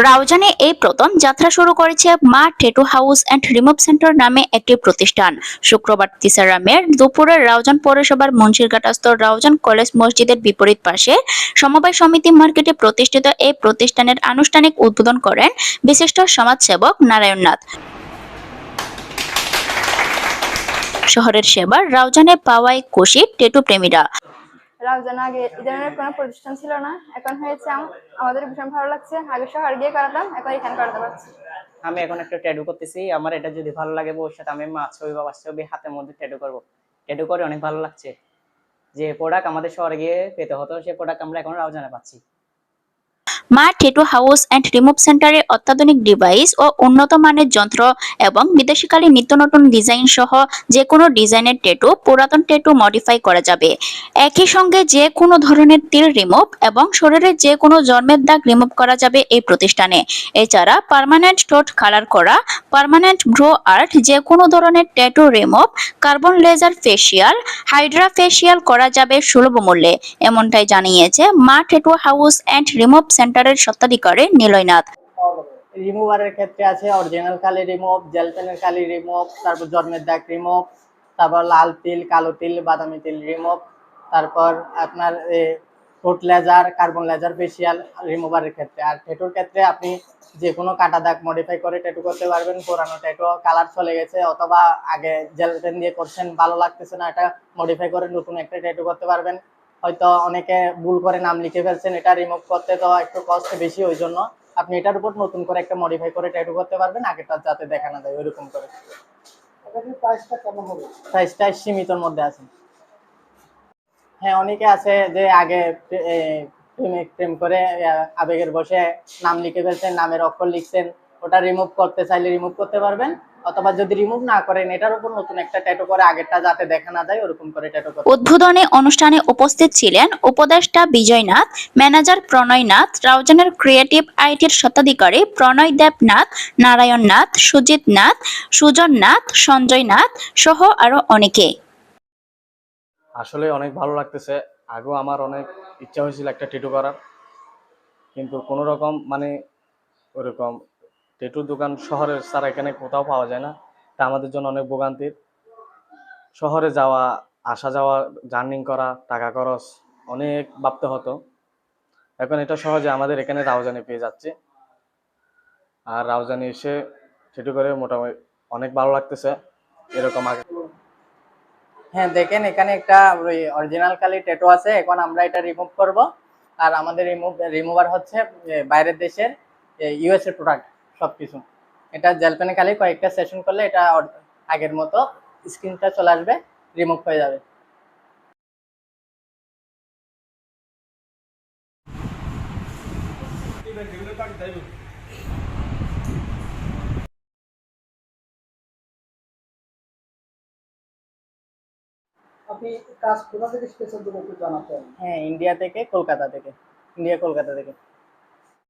রাউজানে এই প্রথম যাত্রা শুরু করেছে মা টেটু হাউস অ্যান্ড রিমুভ সেন্টার নামে একটি প্রতিষ্ঠান। শুক্রবার তিসারা মের দুপুরে রাউজান পৌরসভার মুন্সিরঘাটস্থ রাউজান কলেজ মসজিদের বিপরীত পাশে সমবায় সমিতি মার্কেটে প্রতিষ্ঠিত এই প্রতিষ্ঠানের আনুষ্ঠানিক উদ্বোধন করেন বিশিষ্ট সমাজসেবক নারায়ণ নাথ শহরের সেবার রাউজানে পাওয়ায় খুশি টেটু প্রেমীরা। রাউজান আগে এই ধরনের কোনো প্রতিষ্ঠান ছিল না। এখন হয়েছে আমাদের ভীষণ ভালো লাগছে। আগে শহর গিয়ে করাতাম এখন এখানে করাতে পারছি। আমি এখন একটা ট্যাটু করতেছি। আমার এটা যদি ভালো লাগে ভবিষ্যতে আমি মা ছবি বাবার ছবি হাতের মধ্যে ট্যাটু করব। ট্যাটু করে অনেক ভালো লাগছে। যে প্রোডাক্ট আমাদের শহরে গিয়ে পেতে হতো সে প্রোডাক্ট আমরা এখন রাউজানে পাচ্ছি। মা টেটু হাউস অ্যান্ড রিমুভ সেন্টারে অত্যাধুনিক ডিভাইস ও উন্নত মানের যন্ত্র এবং বিদেশিকালী নিত্য নতুন ডিজাইন সহ যে কোনো ডিজাইনের টেটু পুরাতন টেটু মডিফাই করা যাবে। একই সঙ্গে যে কোনো ধরনের তিল রিমুভ এবং শরীরের যে কোনো জন্মের দাগ রিমুভ করা যাবে এই প্রতিষ্ঠানে। এছাড়া পার্মানেন্ট ঠোঁট কালার করা পার্মানেন্ট ব্রো আর্ট যে কোনো ধরনের tattoo remove carbon laser facial hydra facial করা যাবে সুলভ মূল্যে। এমনটাই জানিয়েছে মা টেটু হাউস অ্যান্ড রিমুভ সেন্টারের স্বত্বাধিকারী নিলয়নাথ রিমুভারের ক্ষেত্রে আছে অরিজিনাল কালি রিমুভ জেল পেনের কালি রিমুভ তারপর জন্মের দাগ রিমুভ তারপর লাল তিল, কালো তিল, বাদামি তিল রিমুভ তারপর আপনার foot laser carbon laser facial রিমুভারের ক্ষেত্রে। আর টেটুর ক্ষেত্রে আপনি যে কোনো কাটা দাগ মডিফাই করে ট্যাটু করতে পারবেন, পুরানো ট্যাটু কালার চলে গেছে, অথবা আগে জেল পেন দিয়ে করছেন, ভালো লাগতেছে না, এটা মডিফাই করে নতুন একটা ট্যাটু করতে পারবেন। হয়তো অনেকে ভুল করে নাম লিখে ফেলছেন এটা রিমুভ করতে তো একটু কষ্ট বেশি ওই জন্য আপনি এটার উপর নতুন করে একটা মডিফাই করে ট্যাটু করতে পারবেন আগেটা যাতে দেখা না যায় ওইরকম করে। প্রাইসটা সীমিতর মধ্যে আছে। হ্যাঁ অনেকে আছে যে আগে প্রে- প্রেম করে আবেগের বসে নাম লিখে ফেলছেন নামের অক্ষর লিখছেন ওটা রিমুভ করতে চাইলে রিমুভ করতে পারবেন। অথবা যদি রিমুভ না করেন এটার উপর নতুন একটা ট্যাটু করে আগেরটা যাতে দেখা না যায় ওরকম করে ট্যাটু করতে উদ্বোধনী অনুষ্ঠানে উপস্থিত ছিলেন উপদেষ্টা বিজয় নাথ ম্যানেজার প্রণয় নাথ রাউজানের ক্রিয়েটিভ আইটির স্বত্বাধিকারী প্রণয় দেবনাথ নারায়ণ নাথ সুজিত নাথ সুজন নাথ সঞ্জয় নাথ সহ আরও অনেকে। আসলে অনেক ভালো লাগতেছে। আগেও আমার অনেক ইচ্ছা হয়েছিল একটা টেটু করার। কিন্তু কোনো রকম মানে ওরকম টেটুর দোকান শহরের ছাড়া এখানে কোথাও পাওয়া যায় না। তা আমাদের জন্য অনেক ভোগান্তির। শহরে যাওয়া, আসা যাওয়া, জার্নিং করা, টাকা খরচ অনেক ভাবতে হতো। এখন এটা সহজে আমাদের এখানে রাউজানি পেয়ে যাচ্ছে। আর রাউজানি এসে টেটু করে মোটামুটি অনেক ভালো লাগতেছে। এরকম আগে হ্যাঁ দেখেন এখানে একটা ওই অরিজিনাল কালি ট্যাটু আছে। এখন আমরা এটা রিমুভ করব। আর আমাদের রিমুভ রিমুভার হচ্ছে বাইরের দেশের ইউএস এর প্রোডাক্ট সবকিছু। এটা জেল পেনে খালি কয়েকটা সেশন করলে এটা আগের মতো স্ক্রিনটা চলে আসবে রিমুভ হয়ে যাবে। আপনি কাজ কোথা থেকে একটু জানাতেন হ্যাঁ ইন্ডিয়া থেকে কলকাতা থেকে। ইন্ডিয়া কলকাতা থেকে।